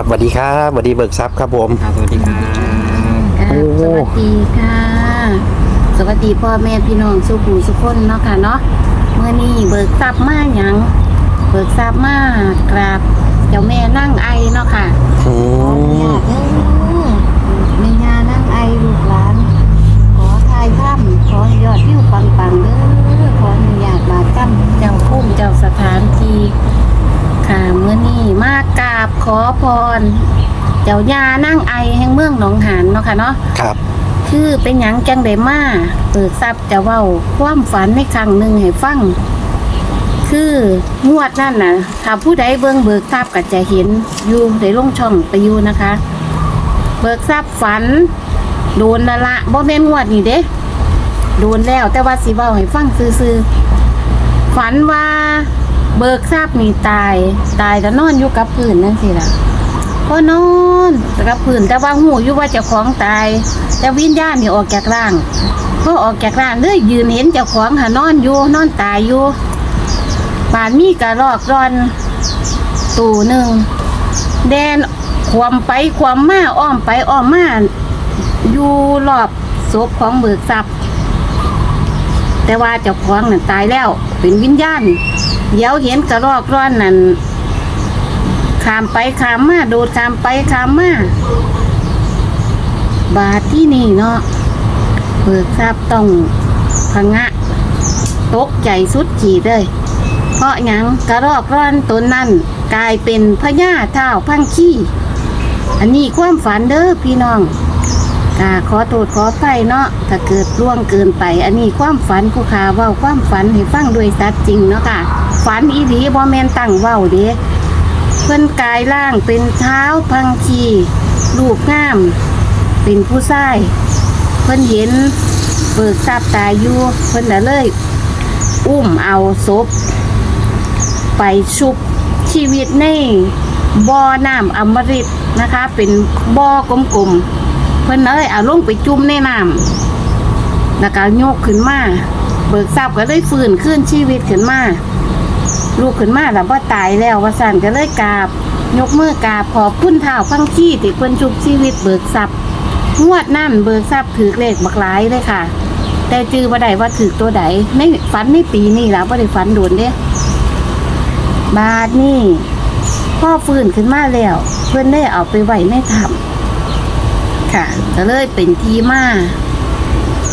ครับสวัสดีครับสวัสดีเบิกทรัพย์ครับผม ครับสวัสดีครับค่ะโอ้ สวัสดีค่ะ สวัสดีพ่อแม่พี่น้องสุขูสุขคนเนาะค่ะเนาะเมื่อนี้เบิกทรัพย์มาหยังเบิกทรัพย์มากราบเจ้าแม่นั่งไอเนาะค่ะอืขออนุมญาตเด้อแม่ย่านั่งไอลูกหลาน ขอทายถ้ำขอยอดวิวปังๆเด้อขออนุญาตมาจ้ำเจ้าพุ่มเจ้าสถานที่ค่ะเมื่อนี้มากราบ ขอพร เจ้าย่านั่งไอแห่งเมืองหนองหานเนาะค่ะเนาะครับ คือเป็นหยังจังไดมาเปิดทรัพย์จะเว้าความฝันในครั้งหนึ่งให้ฟัง คืองวดนั่นน่ะ ถ้าผู้ใดเบิ่งเบิกทรัพย์ก็จะเห็นอยู่ได้ลงช่องไปอยู่นะคะ เบิกทรัพย์ฝัน โดนละละบ่แม่นงวดนี่เด้ โดนแล้วแต่ว่าสิเว้าให้ฟังซื่อๆฝันว่า เบิกทรัพย์นี่ตาย ตายก็นอนอยู่กับพื้นนั่นสิล่ะก็นอนกับพื้นแต่ว่าหูอยู่ว่าเจ้าของตาย แต่วิญญาณนี่ออกจากร่างพอออกจากร่างเลยยืนเห็นเจ้าของหานอนอยู่นอนตายอยู่ป่านมีกระรอกรอนตูหนึ่งแดนความไปความมาอ้อมไปอ้อมมาอยู่รอบศพของเบิกทรัพย์แต่ว่าเจ้าของนั่นตายแล้ว เป็นวิญญาณ เดี๋ยวเห็นกระรอกร้อนนั่นขามไปขามมาโดดขามไปขามมาบาทที่นี่เนาะเบิกทราบต้องพงะตกใจสุดขีดเลย เพราะยังกระรอกร้อนตนนั้นกลายเป็นพญาเท้าพังขี้ อันนี้ความฝันเด้อพี่น้องกาขอโทษขอไฟเนาะถ้าเกิดล่วงเกินไป อันนี้ความฝันผู้ขาว้าความฝันให้ฟังด้วยสัตว์จริงเนาะค่ะ ฝันอีหลีบ่แมนตั้งเว้าเด้เพิ่นกายร่างเป็นเท้าพังคีรูปงาม เป็นผู้ชาย เพิ่นเห็นเบิกทราบตายอยู่เพิ่นน่ะเลย อุ้มเอาศพ ไปชุบชีวิตในบ่อน้ำอมฤตนะคะ เป็นบ่อกลมๆเพิ่นเลยเอาลงไปจุ่มในน้ำแล้วก็โยกขึ้นมาเบิกทราบก็เลยฟื้นขึ้นชีวิตขึ้นมา ลูกขึ้นมาแล้วว่าตายแล้วว่าสั่นก็เลยกราบ ยกมือกราบขอบคุณเท้าพังขี้ที่เพิ่นชุบชีวิตเบิกทรัพย์งวดนั่นเบิกทรัพย์ถือเลขบักหลายเลยค่ะ แต่จื้อบ่ได้ว่าถือตัวใดในฝันในปีนี้แล้วบ่ได้ฝันโดนเด้บาทนี่พ่อฟื้นขึ้นมาแล้ว เพิ่นได้เอาไปไว้ในถ้ำค่ะก็เลยเป็นทีมา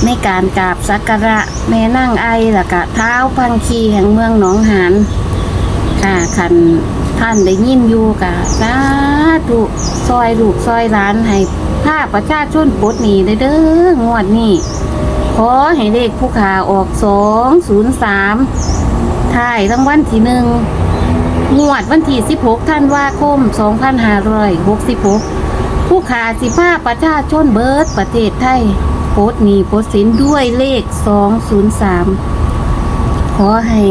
ในการกราบสักการะแม่นั่งไอแล้วก็เท้าพังคีแห่งเมืองหนองหาน ค่ะคันท่านได้ยินอยู่กะสาธุซอยลูกซอยร้านให้ภาคประชาชนปลดหนี้ได้เด้องวดนี้ขอให้เลขผู้ขาออกสองศูนย์สามถ่ายรางวัลที่หนึ่งงวดวันที่สิบหกท่านว่าคมสองพันห้าร้อยหกสิบหกผู้ขาสิภาคประชาชนเบิร์ดประเทศไทยปลดหนี้ปลดสินด้วยเลขสองศูนย์สามขอให้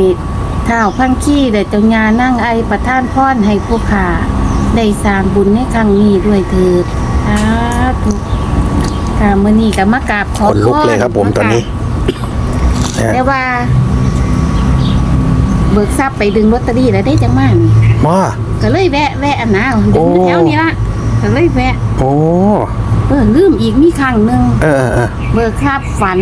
ท้าวพังขี้ได้เจ้าญานั่งไอประท่านพรให้ผู้ขาได้สร้างบุญในครั้งนี้ด้วยเถิดสาธุค่ะมื่อนี้ก็มากราบขขอนลุกเลยครับผมตอนนี้นะแต่ว่า เบิกทรัพย์ไปดึงลอตเตอรี่แล้วได้จังมานี่ว่าก็เลยแวะแวะอันนะดึงโอ้แถวนี้ละก็เลยแวะ โอ้เออลืมอีกมีครั้งหนึ่งเออเออเออเบิกครับฝัน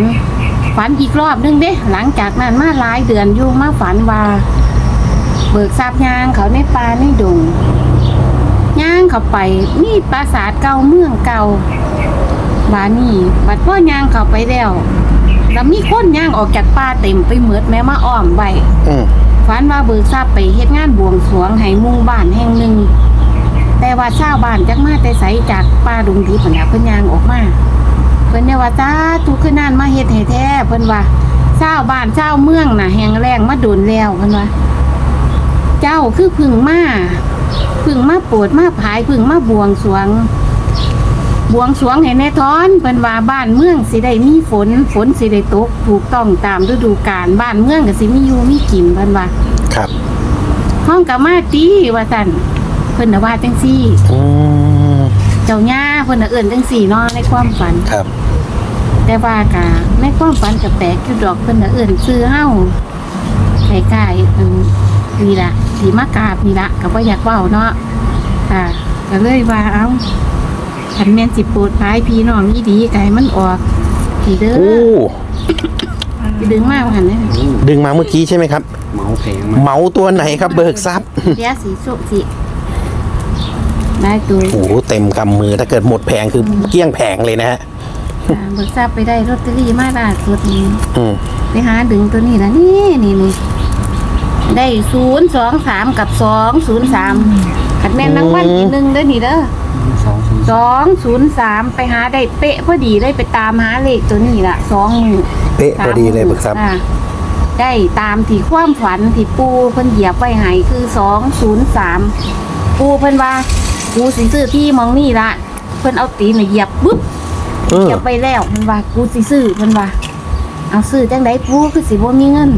ฝันอีกรอบนึงเด้ หลังจากนั้นมาหลายเดือนอยู่มาฝันว่า เบิกทราบยางเขาในป่าในดงย่างเขาไปมีปราสาทเก่าเมืองเก่าบานี่บัดพ่อย่างเขาไปแล้วแล้วมีคนย่างออกจากป่าเต็มไปเหมือดแม้มาอ้อมไว้อืมฝันว่าเบิกทราบไปเฮ็ดงานบวงสรวงให้หมู่บ้านแห่งหนึ่งแต่ว่าชาวบ้านจักมาแต่ไสจากป่าดงดิบน่ะเพิ่นย่างออกมาเพิ่นเนี่ยว่าจ้าทุกขึ้นนั่นมาเฮ็ดให้แท้เพิ่นว่าชาวบ้านชาวเมืองน่ะแห่งแรงมาโดนแล้วเพิ่นว่าเจ้าคือพึ่งมาพึ่งมาโปรดมาผายพึ่งมาบวงสรวง บวงสรวงให้ในท้อนเพิ่นว่าบ้านเมืองสิได้มีฝนฝนสิได้ตกถูกต้องตามฤดูกาลบ้านเมืองก็สิมีอยู่มีกินเพิ่นว่าครับห้องก็มาตีว่าซั่นเพิ่นน่ะว่าจังซี่อืมเจ้าย่าเพิ่นน่ะเอิ้นจังซี่เนาะในความฝันครับ แต่ว่ากะในความฝันกับแปลกอยู่ดอกเพิ่นน่ะเอื่นซื้อเฮาไก่ๆอืมนี่ละสีมากราบนี่ละก็บ่อยากเว้าเนาะค่ะก็เลยว่าเอาคันแม่นสิโปรดภายพี่น้องอีดีไก่มันออกพี่เด้อโอ้ไปดึงมากหันเลยดึงมาเมื่อกี้ใช่ไหมครับ เมาส์แพงมากเมาตัวไหนครับเบิกทรัพย์เดี๋ยวสีสุกสิได้ตัว โอ้โหเต็มกำมือถ้าเกิดหมดแผงคือเกลี้ยงแผงเลยนะฮะ อ่าเบิกทราบไปได้ลอตเตอรี่มาล่าสุดนี้อืมไปหาดึงตัวนี้นะนี่นี่นี่ได้ศูนย์สองสามกับสองศูนย์สามขัดแม่นรางวัลที่หนึ่งเด้อนี่เด้อสองศูนย์สองศูนย์สามไปหาได้เป๊ะพอดีเลยไปตามหาเลขตัวนี้ละสองมือ เป๊ะพอดีเลยเบิกทรัพย์อ่าได้ตามที่ความฝันที่ปูเพิ่นเหยียบไว้ให้คือสองศูนย์สามปูเพิ่นว่ากูสิซื้อที่มองนี่ละเพิ่นเอาตีนน่ะเหยียบปุ๊บ เออเหยียบไปแล้วเพิ่นว่ากูสิซื้อเพิ่นว่า เอาซื้อจังไดปูคือสิบ่มีเงิน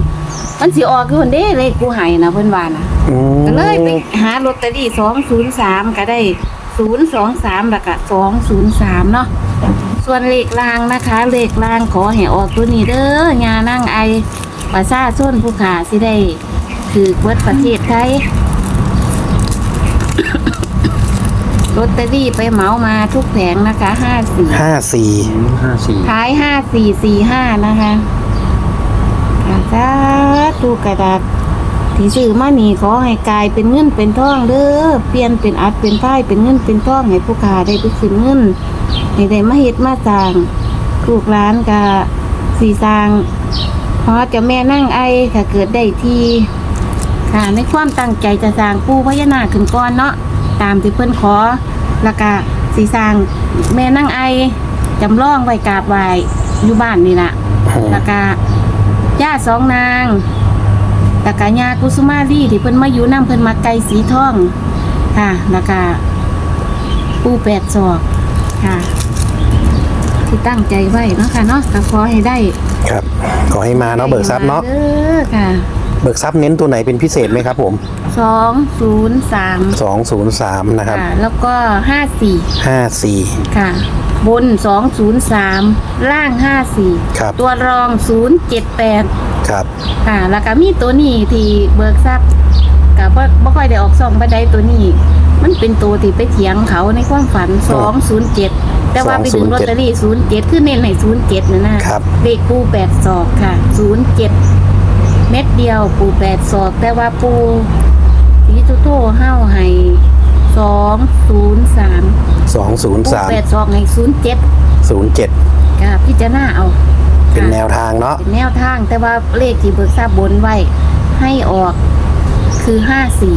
มันสิออกอยู่หั่นเด้เลขกูให้นะเพิ่นว่านะอืมก็เลยไปหาลอตเตอรี่203ก็ได้ 023แล้วก็203เนาะส่วนเลขรางนะคะ เลขรางขอให้ออกตัวนี้เด้อยานั่งไอประชาชนผู้ขาสิได้คือเบิดประเทศไทย ลอตเตอรี่ไปเหมามาทุกแผงนะคะห้าสี่ห้าสี่ห้าสี่ท้ายห้าสี่สี่ห้านะคะอาสาตูกระดาษที่ชื่อมานี่ขอให้กลายเป็นเงินเป็นทองเด้อเปลี่ยนเป็นอัดเป็นท้ายเป็นเงินเป็นทองให้ผู้ขาได้ไปขึ้นเงินให้ได้มาเฮ็ดมาสร้างลูกหลานกะสีสร้างเพราะเจะแม่นั่งไอถ้าเกิดได้ที่ค่ะในความตั้งใจจะสร้างปูพญานาคขึ้นก่อนเนาะ ตามที่เพิ่นขอแล้วก็สีสร้างแม่นั่งไอจำลองไว้กราบไหว้อยู่บ้านนี่ล่ะแล้วก็ย่าสองนางแล้วก็ยากุสุมาลีที่เพิ่นมาอยู่น้ำเพิ่นมาไกลสีทอง ค่ะ แล้วก็ปูแปดศอกค่ะ ที่ตั้งใจไว้เนาะค่ะเนาะก็ขอให้ได้ ครับ ขอให้มาเนาะเบิกทรัพย์เนาะเด้อค่ะ เบิกทรัพย์เน้นตัวไหนเป็นพิเศษไหมครับผมสองศูนย์สามสองศูนย์สามนะครับค่ะแล้วก็ห้าสี่ห้าสี่ค่ะ บนสองศูนย์สามล่างห้าสี่ครับ ตัวรองศูนย์เจ็ดแปดครับ ค่ะแล้วก็มีตัวนี้ที่เบิกทรัพย์กับว่าบ่ค่อยได้ออกซ่องบันไดตัวนี้ มันเป็นตัวที่ไปเถียงเขาในความฝัน207แต่ว่าไปถึง207ลอตเตอรี่07คือเน้นให้07นะนะครับ เลขปู8ศอกค่ะ07เม็ดเดียวปู8ศอก แต่ว่าปูสีตุโตเห้าให้203สองศูนย์ปูสาม8ศอกให้07ศูนย์เจ็ดก็พิจารณาเอาเป็นค่ะแนวทางเนาะเป็นแนวทางแต่ว่าเลขที่เบิกทราบบนไว้ ให้ออกคือห้าสี่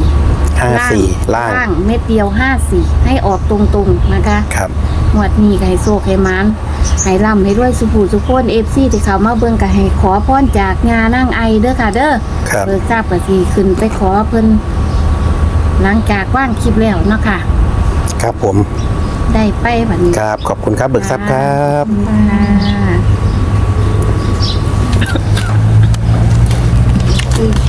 ห้าสี่ล่างล่างเม็ดเดียวห้าสี่ให้ออกตรงๆนะคะ ครับหวดนี้ก็ให้โซกให้หมัน ให้ร่ำให้รวยสุภูสุโคนเอฟซีที่เขามาเบิ่งก็ให้ขอพรจากงานั่งไอเด้อค่ะ เด้อครับ เบิกทราบก็สิขึ้นไปขอเพิ่นหลังจากว่างคลิปแล้วเนาะค่ะ ครับผมได้ไปบัดนี้ครับขอบคุณครับเบิกทรัพย์ครับ ค่